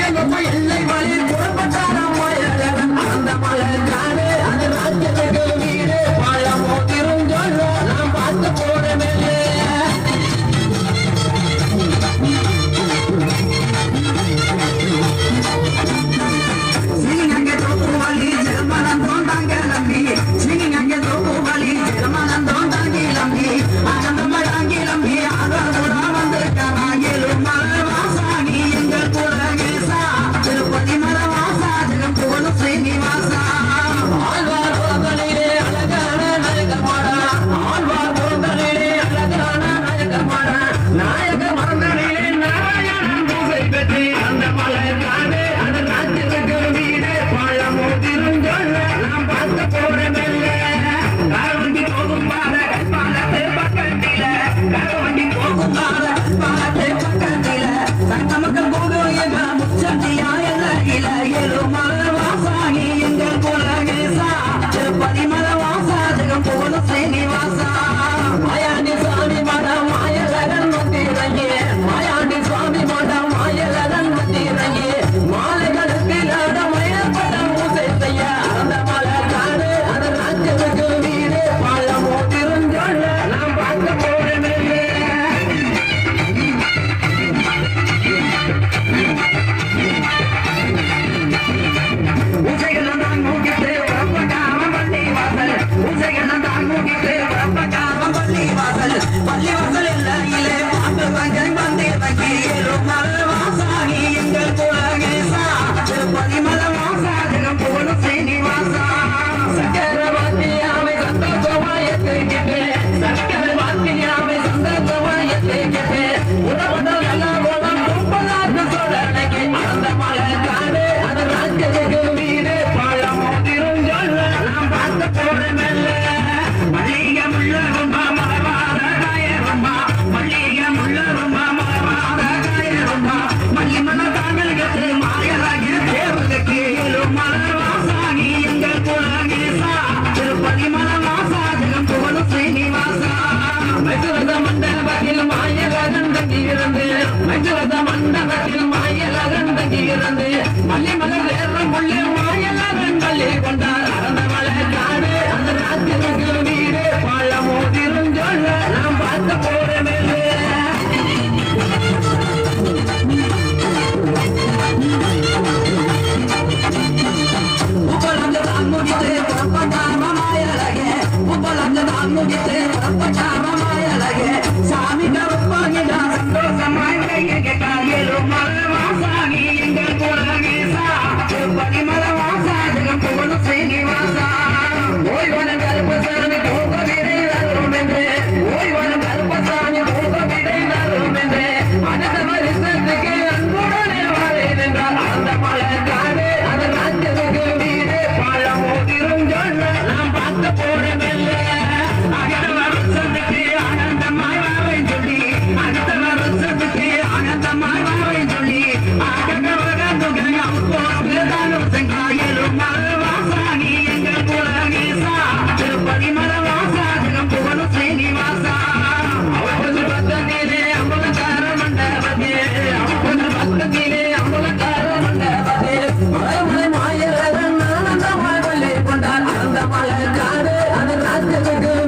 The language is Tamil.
உயர்வு இல்லை வழியில் குடும்பத்தார் I'm gonna get it. காடு அதை காத்து